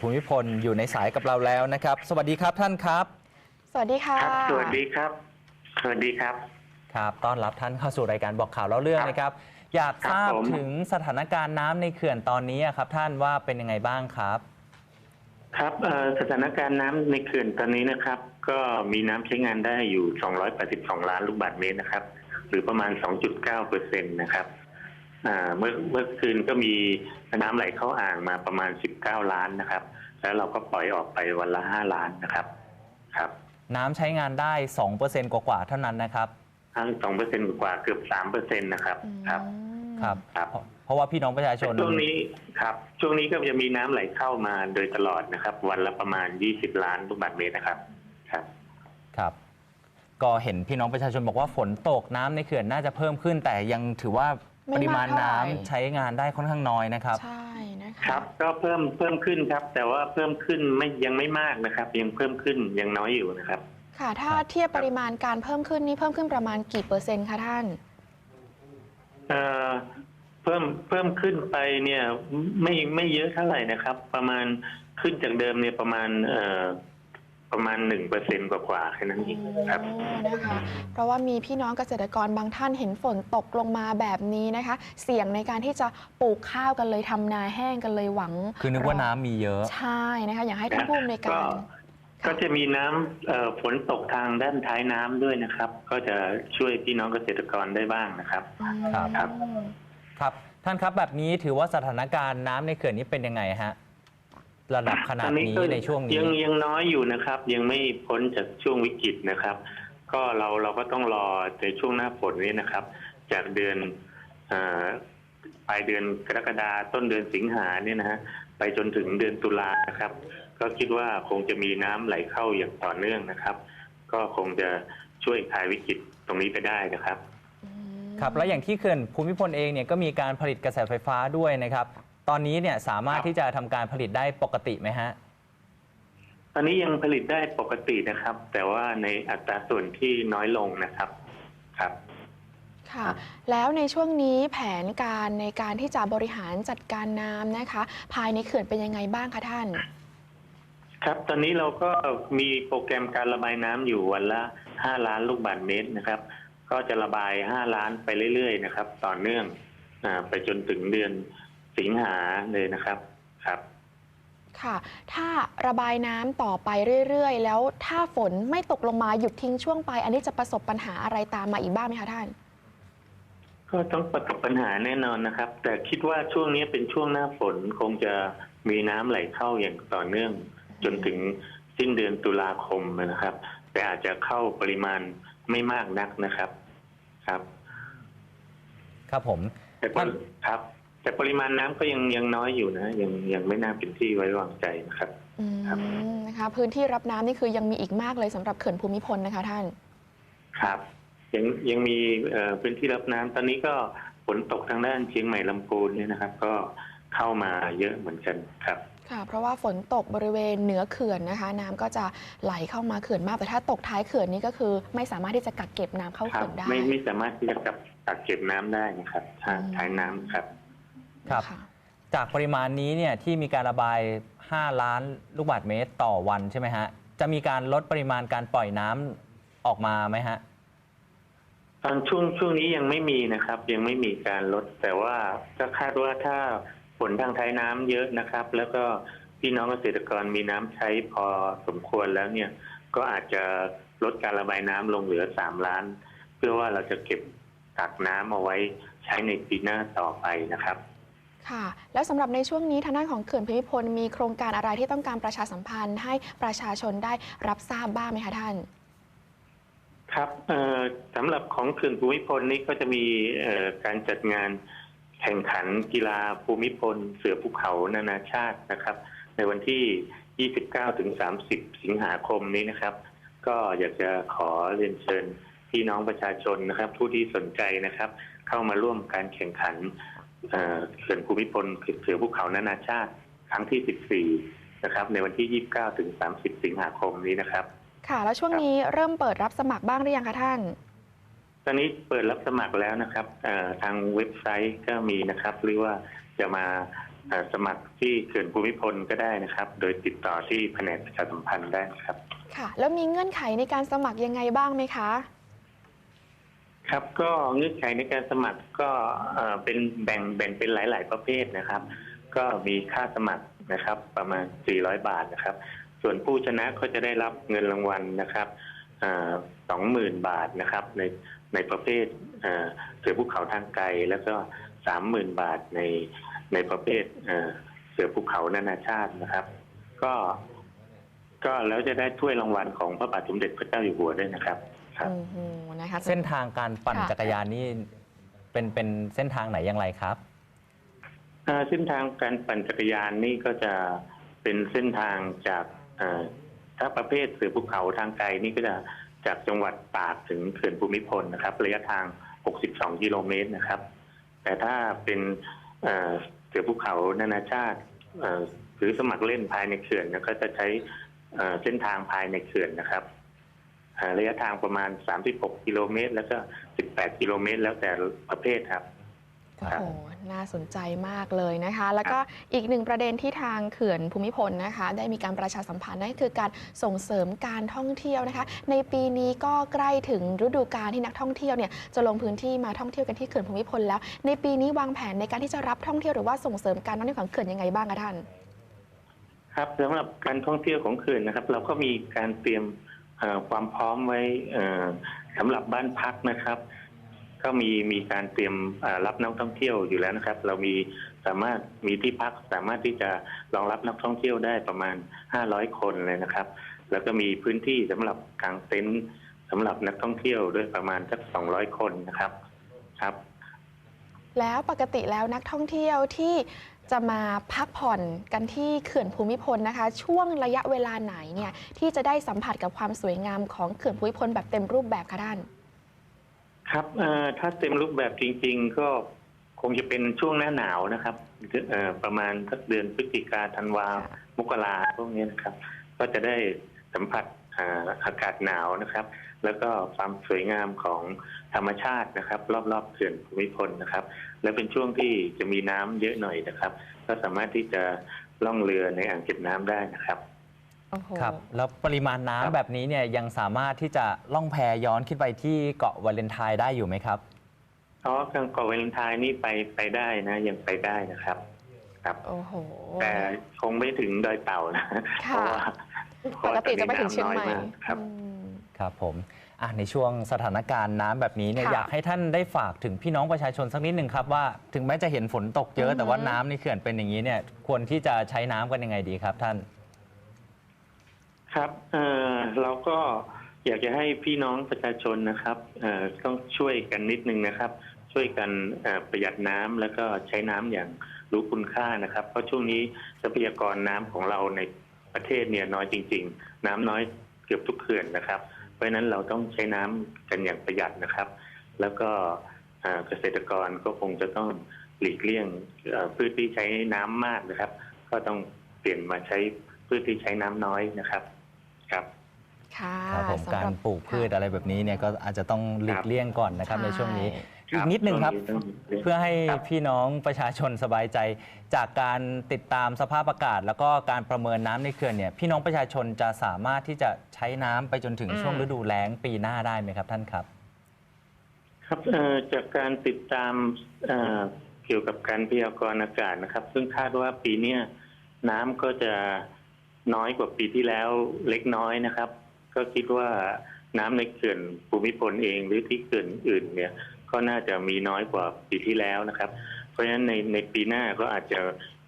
ภูมิพลอยู่ในสายกับเราแล้วนะครับ สวัสดีครับท่านครับ สวัสดีค่ะ ครับ สวัสดีครับ สวัสดีครับ ครับ ต้อนรับท่านเข้าสู่รายการบอกข่าวเล่าเรื่องนะครับ อยากทราบครับผม ถึงสถานการณ์น้ำในเขื่อนตอนนี้อะครับ ท่านว่าเป็นยังไงบ้างครับ ครับเอ่อสถานการณ์น้ำในเขื่อนตอนนี้นะครับ ก็มีน้ำใช้งานได้อยู่ 282 ล้านลูกบาศก์เมตรนะครับ หรือประมาณ 2.9เปอร์เซ็นต์นะครับอ่า เมื่อเมื่อคืนก็มีน้ำไหลเข้าอ่างมาประมาณ 19 ล้านนะครับ แล้วเราก็ปล่อยออกไปวันละ 5 ล้านนะครับครับน้ำใช้งานได้ 2%กว่าๆเท่านั้นนะครับ ทั้ง2เปอร์เซ็นต์กว่าเกือบ3เปอร์เซ็นต์นะครับครับ ครับ ครับ เพราะเพราะว่าพี่น้องประชาชน ช่วงนี้ครับช่วงนี้ก็จะมีน้ำไหลเข้ามาโดยตลอดนะครับ วันละประมาณ 20 ล้านลูกบาศก์เมตรนะครับครับ ครับ ก็เห็นพี่น้องประชาชนบอกว่าฝนตกน้ำในเขื่อนน่าจะเพิ่มขึ้น แต่ยังถือว่าไม่ ปริมาณมากเท่าน้ำไหร่ใช้งานได้ค่อนข้างน้อยนะครับ ใช่นะคะครับ ก็เพิ่มเพิ่มขึ้นครับ แต่ว่าเพิ่มขึ้นไม่ยังไม่มากนะครับ ยังเพิ่มขึ้นยังน้อยอยู่นะครับ ค่ะ ถ้าเทียบปริมาณการเพิ่มขึ้นนี่เพิ่มขึ้นประมาณกี่เปอร์เซ็นต์คะท่าน เอ่อเพิ่มเพิ่มขึ้นไปเนี่ยไม่ไม่เยอะเท่าไหร่นะครับ ประมาณขึ้นจากเดิมเนี่ยประมาณเอ่อ ประมาณหนึ่งเปอร์เซ็นกว่าๆแค่นั้นเองครับโอ้นะคะเพราะว่ามีพี่น้องเกษตรกรบางท่านเห็นฝนตกลงมาแบบนี้นะคะ เสี่ยงในการที่จะปลูกข้าวกันเลยทำนาแห้งกันเลยหวังคือนึกว่าน้ำมีเยอะ ใช่นะคะ อยากให้ท่านผู้อำนวยการก็ก็จะมีน้ำเอ่อฝนตกทางด้านท้ายน้ำด้วยนะครับ ก็จะช่วยพี่น้องเกษตรกรได้บ้างนะครับ ครับ ครับ ครับ ท่านครับแบบนี้ถือว่าสถานการณ์น้ำในเขื่อนนี้เป็นยังไงฮะ ระดับขนาดนี้ก็ในช่วงนี้ยังยังน้อยอยู่นะครับ ยังไม่พ้นจากช่วงวิกฤตนะครับ ก็เราเราก็ต้องรอในช่วงหน้าฝนนี้นะครับ จากเดือนเอ่อปลายเดือนกรกฎาต้นเดือนสิงหาเนี่ยนะฮะไปจนถึงเดือนตุลานะครับ ก็คิดว่าคงจะมีน้ำไหลเข้าอย่างต่อเนื่องนะครับ ก็คงจะช่วยคลายวิกฤตตรงนี้ไปได้นะครับครับแล้วอย่างที่เขื่อนภูมิพลเองเนี่ยก็มีการผลิตกระแสไฟฟ้าด้วยนะครับ ตอนนี้เนี่ยสามารถครับ ที่จะทำการผลิตได้ปกติไหมฮะ ตอนนี้ยังผลิตได้ปกตินะครับ แต่ว่าในอัตราส่วนที่น้อยลงนะครับครับ ค่ะ แล้วในช่วงนี้แผนการในการที่จะบริหารจัดการน้ำนะคะ ภายในเขื่อนเป็นยังไงบ้างคะท่าน ครับตอนนี้เราก็มีโปรแกรมการระบายน้ำอยู่วันละ 5 ล้านลูกบาศก์เมตรนะครับ ก็จะระบาย 5 ล้านไปเรื่อยๆนะครับ ต่อเนื่องอาไปจนถึงเดือน สิงหาเลยนะครับครับ ค่ะ ถ้าระบายน้ำต่อไปเรื่อยๆ แล้วถ้าฝนไม่ตกลงมาหยุดทิ้งช่วงไป อันนี้จะประสบปัญหาอะไรตามมาอีกบ้างไหมคะท่าน ก็ต้องประสบปัญหาแน่นอนนะครับ แต่คิดว่าช่วงนี้เป็นช่วงหน้าฝนคงจะมีน้ำไหลเข้าอย่างต่อเนื่อง จนถึงสิ้นเดือนตุลาคมนะครับ แต่อาจจะเข้าปริมาณไม่มากนักนะครับ ครับ ครับผม แต่ปริครับ แต่ปริมาณน้ำก็ยังยังน้อยอยู่นะ ยังยังไม่น่าเป็นที่ไว้วางใจนะครับ อืมครับ นะคะพื้นที่รับน้ำนี่คือยังมีอีกมากเลยสำหรับเขื่อนภูมิพลนะคะท่าน ครับ ยังยังมีเอ่อพื้นที่รับน้ำตอนนี้ก็ฝนตกทางด้านเชียงใหม่ลำพูนเนี่ยนะครับ ก็เข้ามาเยอะเหมือนกันครับ ค่ะ เพราะว่าฝนตกบริเวณเหนือเขื่อนนะคะ น้ำก็จะไหลเข้ามาเขื่อนมาก แต่ถ้าตกท้ายเขื่อนนี่ก็คือ ไม่สามารถที่จะกักเก็บน้ำเข้าครัเขื่อนได้ ไม่ไม่สามารถที่จะกักกักเก็บน้ำได้นะครับทางอืม ท้ายน้ำครับ ครับค่ะจากปริมาณนี้เนี่ยที่มีการระบาย 5 ล้านลูกบาศก์เมตรต่อวันใช่ไหมฮะ จะมีการลดปริมาณการปล่อยน้ำออกมาไหมฮะ ตอนช่วงช่วงนี้ยังไม่มีนะครับ ยังไม่มีการลด แต่ว่าก็คาดว่าถ้าฝนทางท้ายน้ำเยอะนะครับ แล้วก็พี่น้องเกษตรกรมีน้ำใช้พอสมควรแล้วเนี่ย ก็อาจจะลดการระบายน้ำลงเหลือสามล้าน เพื่อว่าเราจะเก็บกักน้ำเอาไว้ใช้ในปีหน้าต่อไปนะครับ ค่ะ แล้วสำหรับในช่วงนี้ทางด้านของเขื่อนภูมิพลมีโครงการอะไรที่ต้องการประชาสัมพันธ์ให้ประชาชนได้รับทราบบ้างไหมคะท่าน ครับสำหรับของเขื่อนภูมิพลนี่ก็จะมีการจัดงานแข่งขันกีฬาภูมิพล เสือภูเขานานาชาตินะครับ ในวันที่ 29 ถึง 30 สิงหาคมนี้นะครับ ก็อยากจะขอเรียนเชิญพี่น้องประชาชนนะครับ ผู้ที่สนใจนะครับ เข้ามาร่วมการแข่งขัน เอ่อเขื่อนภูมิพลเสือภูเขานานาชาติครั้งที่ 14 นะครับ ในวันที่ 29 ถึง 30 สิงหาคมนี้นะครับ ค่ะ แล้วช่วงนี้เริ่มเปิดรับสมัครบ้างหรือยังคะท่าน ตอนนี้เปิดรับสมัครแล้วนะครับเอ่อทางเว็บไซต์ก็มีนะครับ หรือว่าจะมาเอ่อสมัครที่เขื่อนภูมิพลก็ได้นะครับ โดยติดต่อที่แผนกประชาสัมพันธ์ได้ครับ ค่ะ แล้วมีเงื่อนไขในการสมัครยังไงบ้างไหมคะ ครับก็เงื่อนไขในการสมัครก็เอ่อเป็นแบ่งแบ่งเป็นหลาย ๆ ประเภทนะครับ ก็มีค่าสมัครนะครับ ประมาณ 400 บาทนะครับ ส่วนผู้ชนะก็จะได้รับเงินรางวัลนะครับสองหมื่นบาทนะครับ ในในประเภทเอ่อเสือภูเขาทางไกล แล้วก็สามหมื่นบาทในในประเภทเอ่อเสือภูเขานานาชาตินะครับ ก็ ก็แล้วจะได้ถ้วยรางวัลของพระบาทสมเด็จพระเจ้าอยู่หัวด้วยนะครับ ครับ โอ้โหนะคะเส้นทางการปั่นค่ะ จักรยานนี่เป็นเป็นเส้นทางไหนอย่างไรครับ อ่าเส้นทางการปั่นจักรยานนี่ก็จะเป็นเส้นทางจากเอ่อถ้าประเภทเสือภูเขาทางไกลนี่ก็จะจากจังหวัดตากถึงเขื่อนภูมิพลนะครับ ระยะทาง 62 กิโลเมตรนะครับ แต่ถ้าเป็นเอ่อเสือภูเขานานาชาติเอ่อหรือสมัครเล่นภายในเขื่อนก็จะใช้เอ่อเส้นทางภายในเขื่อนนะครับเอ่อ ระยะทางประมาณ 36 กิโลเมตร แล้วก็ 18 กิโลเมตร แล้วแต่ประเภทครับครับโอ้น่าสนใจมากเลยนะคะ แล้วก็อีกหนึ่งประเด็นที่ทางเขื่อนภูมิพลนะคะ ได้มีการประชาสัมพันธ์นั่นก็คือการส่งเสริมการท่องเที่ยวนะคะ ในปีนี้ก็ใกล้ถึงฤดูกาลที่นักท่องเที่ยวเนี่ยจะลงพื้นที่มาท่องเที่ยวกันที่เขื่อนภูมิพลแล้ว ในปีนี้วางแผนในการที่จะรับท่องเที่ยวหรือว่าส่งเสริมการท่องเที่ยวของเขื่อนยังไงบ้างคะท่าน ครับสำหรับการท่องเที่ยวของเขื่อนนะครับ เราก็มีการเตรียมเอ่อ ความพร้อมไว้สำหรับบ้านพักนะครับ ก็มีมีการเตรียมรับนักท่องเที่ยวอยู่แล้วนะครับ เรามีสามารถมีที่พักสามารถที่จะรองรับนักท่องเที่ยวได้ประมาณ 500 คนเลยนะครับ แล้วก็มีพื้นที่สำหรับกางเต็นท์สำหรับนักท่องเที่ยวด้วยประมาณสัก 200 คนนะครับครับ แล้วปกติแล้วนักท่องเที่ยวที่ จะมาพักผ่อนกันที่เขื่อนภูมิพลนะคะ ช่วงระยะเวลาไหนเนี่ยที่จะได้สัมผัสกับความสวยงามของเขื่อนภูมิพลแบบเต็มรูปแบบคะท่าน ครับเอ่อถ้าเต็มรูปแบบจริง ๆ ก็คงจะเป็นช่วงหน้าหนาวนะครับเอ่อประมาณสักเดือนพฤศจิกาธันวาค่ะมกราพวกนี้นะครับ ก็จะได้สัมผัสอ่าอากาศหนาวนะครับ แล้วก็ความสวยงามของธรรมชาตินะครับ รอบๆเขื่อนภูมิพลนะครับ และเป็นช่วงที่จะมีน้ำเยอะหน่อยนะครับ ก็สามารถที่จะล่องเรือในอ่างเก็บน้ำได้นะครับโอ้โหครับแล้วปริมาณน้ำครับแบบนี้เนี่ยยังสามารถที่จะล่องแพย้อนขึ้นไปที่เกาะวาเลนไทน์ได้อยู่ไหมครับเพราะทางเกาะวาเลนไทน์นี่ไปไปได้นะยังไปได้นะครับ ครับโอ้โหแต่คงไม่ถึงดอยเต่านะค่ะเพราะว่าปกติจะไปถึงเชียงใหม่พราะว่าตอนนี้น้ำน้อยมากครับอืม ครับผมอะในช่วงสถานการณ์น้ำแบบนี้เนี่ยค่ะอยากให้ท่านได้ฝากถึงพี่น้องประชาชนสักนิดหนึ่งครับว่าถึงแม้จะเห็นฝนตกเยอือะอฮึแต่ว่าน้ำในเขื่อนเป็นอย่างนี้เนี่ยควรที่จะใช้น้ำกันยังไงดีครับท่าน ครับเอ่อเราก็อยากจะให้พี่น้องประชาชนนะครับเอ่อต้องช่วยกันนิดนึงนะครับ ช่วยกันเอ่อประหยัดน้ำแล้วก็ใช้น้ำอย่างรู้คุณค่านะครับ เพราะช่วงนี้ทรัพยากรน้ำของเราในประเทศเนี่ยน้อยจริง ๆ น้ำน้อยเกือบทุกเขื่อนนะครับเพ ราะฉะนั้นเราต้องใช้น้ำกันอย่างประหยัดนะครับ แล้วก็เอ่อเกษตรกรก็คงจะต้องหลีกเลี่ยงเอ่อพืชที่ใช้น้ำมากนะครับ ก็ต้องเปลี่ยนมาใช้พืชที่ใช้น้ำน้อยนะครับครับค่ะครับผมสำหการปลูกพืชอะไรแบบนี้เนี่ยก็อาจจะต้องหลีกเลี่ยงก่อนนะครับในช่วงนี้ อีกนิดหนึ่งครับช่วนี้ต้องเพื่อให้ครับพี่น้องประชาชนสบายใจ จากการติดตามสภาพอากาศ แล้วก็การประเมินน้ำในเขื่อนเนี่ยพี่น้องประชาชนจะสามารถที่จะใช้น้ำไปจนถึงอืม ช่วงฤดูแล้งปีหน้าได้ไหมครับท่านครับ ครับเอ่อจากการติดตามเอ่อเกี่ยวกับการพยากรณ์อากาศนะครับ ซึ่งคาดว่าปีเนี้ยน้ำก็จะน้อยกว่าปีที่แล้วเล็กน้อยนะครับ ก็คิดว่าน้ำในเขื่อนภูมิพลเอง หรือที่เขื่อนอื่นเนี่ย ก็น่าจะมีน้อยกว่าปีที่แล้วนะครับ เพราะฉะนั้นในในปีหน้าก็อาจจะ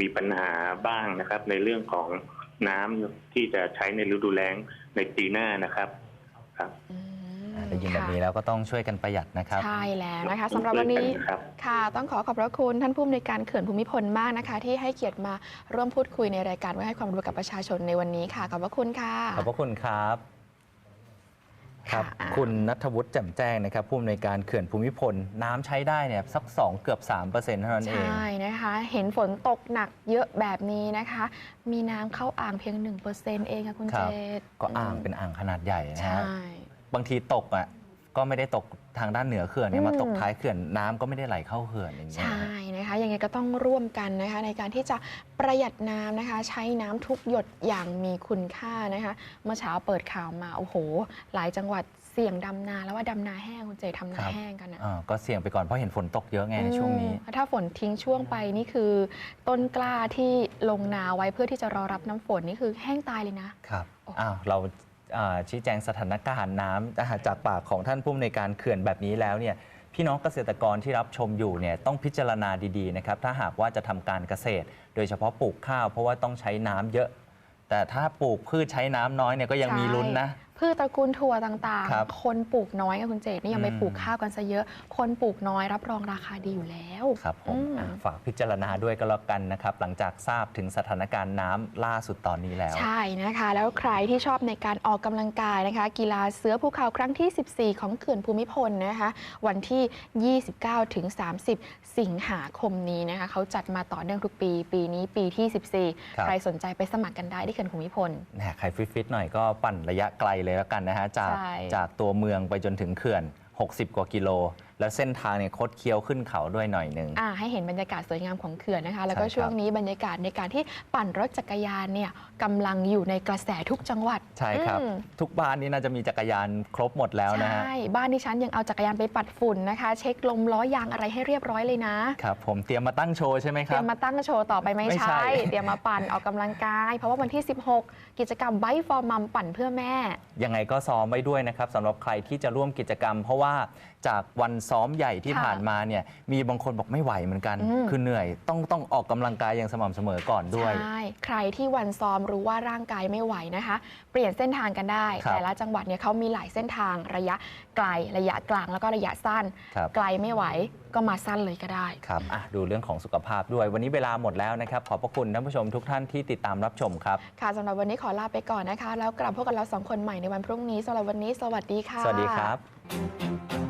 มีปัญหาบ้างนะครับ ในเรื่องของน้ำที่จะใช้ในฤดูแล้งในปีหน้านะครับครับอืมได้ยินแบบนี้แล้วก็ต้องช่วยกันประหยัดนะครับ ใช่แล้วนะคะสำหรับวันนี้ครับค่ะ ต้องขอขอบพระคุณท่านผู้อำนวยการเขื่อนภูมิพลมากนะคะ ที่ให้เกียรติมาร่วมพูดคุยในรายการไว้ให้ความรู้กับประชาชนในวันนี้ค่ะขอบพระคุณค่ะ ขอบพระคุณครับ ครับค่ะคุณนัทวุฒิแจ่มแจ้งนะครับผู้อำนวยการเขื่อนภูมิพล น้ำใช้ได้เนี่ยสัก 2 เกือบ 3%เท่านั้นเอง ใช่นะคะ เห็นฝนตกหนักเยอะแบบนี้นะคะ มีน้ำเข้าอ่างเพียง 1%เองค่ะคุณคเจรับษก็อ่างเป็นอ่างขนาดใหญ่นะใช่ ฮะ บางทีตกอะก็ไม่ได้ตกทางด้านเหนือเขื่อนเนี่ยมาอืมตกท้ายเขื่อนน้ำก็ไม่ได้ไหลเข้าเขื่อนอย่างเงี้ยใช่ นะคะนะคะยังไงก็ต้องร่วมกันนะคะในการที่จะประหยัดน้ำนะคะ ใช้น้ำทุกหยดอย่างมีคุณค่านะคะ เมื่อเช้าเปิดข่าวมาโอ้โห หลายจังหวัดเสี่ยงดำนาแล้วว่าดำนาแห้งคุณเจทำนาครับแห้งกันอะอ่าก็เสี่ยงไปก่อนเพราะเห็นฝนตกเยอะไงในช่วงนี้ อืมถ้าฝนทิ้งช่วงไปนี่คือ ต้นกล้าที่ลงนาไว้เพื่อที่จะรอรับน้ำฝนนี่คือแห้งตายเลยนะ ครับโอ้ อ้าวเราอ่าชี้แจงสถานการณ์น้ำอ่าจากปากของท่านผู้อำนวยการเขื่อนแบบนี้แล้วเนี่ย พี่น้องเกษตรกรที่รับชมอยู่เนี่ยต้องพิจารณาดีๆนะครับถ้าหากว่าจะทำการเกษตร โดยเฉพาะปลูกข้าวเพราะว่าต้องใช้น้ำเยอะ แต่ถ้าปลูกพืชใช้น้ำน้อยเนี่ยก็ยังมีลุ้นนะ พืชตระกูลถั่วต่างครับ ๆ คนปลูกน้อยกับคุณเจตนี่ยังไปอืมปลูกข้าวกันซะเยอะ คนปลูกน้อยรับรองราคาดีอยู่แล้ว ครับผมอืม อะฝากพิจารณาด้วยก็แล้วกันนะครับ หลังจากทราบถึงสถานการณ์น้ำล่าสุดตอนนี้แล้ว ใช่นะคะ แล้วใครที่ชอบในการออกกำลังกายนะคะ กีฬาเสือภูเขาครั้งที่ 14 ของเขื่อนภูมิพลนะคะ วันที่ 29 ถึง 30 สิงหาคมนี้นะคะเขาจัดมาต่อเนื่องทุกปี ปีนี้ปีที่ครับ14ใครสนใจไปสมัครกันได้ที่เขื่อนภูมิพลแหมใครฟิตๆหน่อยก็ปั่นระยะไกลเลยแล้วกันนะฮะจากใช่ จากตัวเมืองไปจนถึงเขื่อน 60 กว่ากิโล แล้วเส้นทางเนี่ยคดเคี้ยวขึ้นเขาด้วยหน่อยหนึ่ง อ่าให้เห็นบรรยากาศสวยงามของเขื่อนนะคะ แล้วก็ใช่ครับ ช่วงนี้บรรยากาศในการที่ปั่นรถจักรยานเนี่ยกำลังอยู่ในกระแสทุกจังหวัดใช่ครับ อืมทุกบ้านนี่น่าจะมีจักรยานครบหมดแล้วนะฮะ ใช่ บ้านที่ฉันยังเอาจักรยานไปปัดฝุ่นนะคะ เช็คลมล้อยางอะไรให้เรียบร้อยเลยนะครับ ผมเตรียมมาตั้งโชว์ใช่ไหมคเตรีรัยบ มมาตั้งโชว์ต่อไปไม่ไม่ใช่ ใช่เตรียมมาปั่นออกกำลังกาย เพราะว่าวันที่ 16 กิจกรรม Bike for Mom ปั่นเพื่อแม่ ยังไงก็ซ้อมไว้ด้วยนะครับสำหรับใครที่จะร่วมกิจกรรม เพราะว่าจากวันซ้อมใหญ่ที่ค่ะผ่านมาเนี่ยมีบางคนบอกไม่ไหวเหมือนกัน อืม คือเหนื่อยต้องต้องออกกำลังกายอย่างสม่ำเสมอก่อนด้วย ใช่ใครที่วันซ้อมรู้ว่าร่างกายไม่ไหวนะคะ เปลี่ยนเส้นทางกันได้ ครับ แต่ละจังหวัดเนี่ยเขามีหลายเส้นทางระยะไกลระยะกลางแล้วก็ระยะสั้น ครับ ไกลไม่ไหวก็มาสั้นเลยก็ได้ ครับอะดูเรื่องของสุขภาพด้วย วันนี้เวลาหมดแล้วนะครับ ขอบพระคุณท่านผู้ชมทุกท่านที่ติดตามรับชมครับ ค่ะสำหรับวันนี้ขอลาไปก่อนนะคะ แล้วกลับพบกันเราสองคนใหม่ในวันพรุ่งนี้สำหรับวันนี้ สวัสดีค่ะ สวัสดีครับ